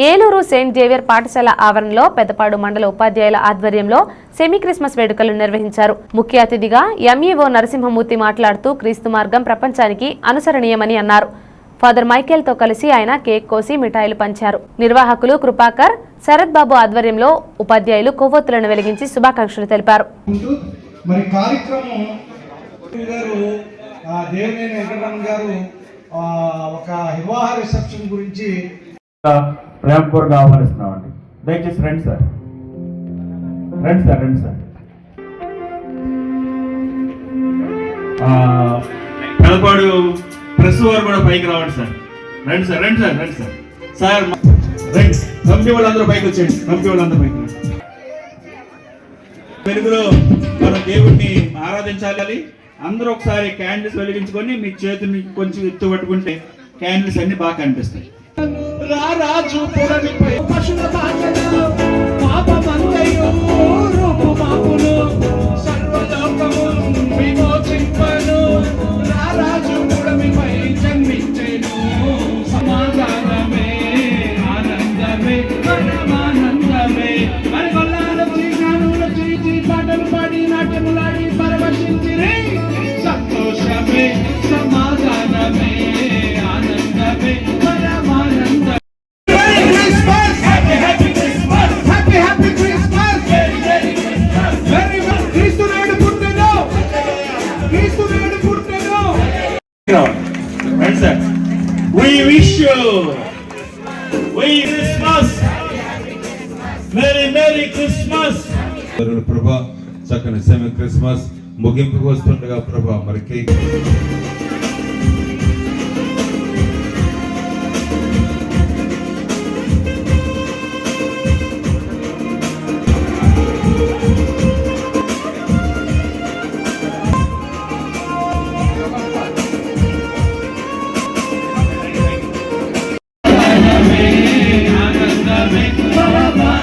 Eluru Saint Xavier పాఠశాల ఆవరణలో పెద్దపాడు మండల ఉపాధ్యాయుల ఆధ్వర్యంలో సెమీ క్రిస్మస్ వేడుకలు నిర్వహించారు. ముఖ్య అతిథిగా ఎంఈఓ నరసింహమూర్తి మాట్లాడుతూ క్రీస్తు మార్గం ప్రపంచానికి అనుసరణీయమని అన్నారు. ఫాదర్ మైకేల్తో కలిసి ఆయన కేక్ కోసి మిఠాయిలు పంచారు. నిర్వాహకులు కృపాకర్ శరత్ బాబు ఆధ్వర్యంలో ఉపాధ్యాయులు కొవ్వొత్తులను వెలిగించి శుభాకాంక్షలు తెలిపారు. మరి కార్యక్రమం గారు ఆ, దేవినేని వెంకటరమణ గారు ఆ, ఒక వివాహ రిసెప్షన్ గురించి ప్రేమపూర్వకంగా ఆహ్వానిస్తున్నామండి. దయచేసి రండి సార్. రండి సార్ రండి సార్. ఆ, పెదపాడు ప్రెస్ వారు కూడా పైకి రావండి సార్. రండి సార్ రండి సార్ రండి సార్. సార్ మ- రండి. కమిటీ వాళ్ళందరూ పైకి వచ్చేయండి. కమిటీ వాళ్ళందరూ పైకి రండి. వెలుగులో మనం దేవుడిని ఆరాధించాలి. అందరూ ఒకసారి క్యాండిల్స్ వెలిగించుకొని మీ చేతిని కొంచెం ఎత్తు పట్టుకుంటే క్యాండిల్స్ అన్ని బాగా కనిపిస్తాయి. రాజు పొడవిపై పశుల బాటలో రండి sir We wish you We Christmas Merry Merry Christmas సోదరులు ప్రభా చక్కని సెమీ క్రిస్మస్ ముగింపుకు వస్తుండగా ప్రభా మరి కేక్ Baba.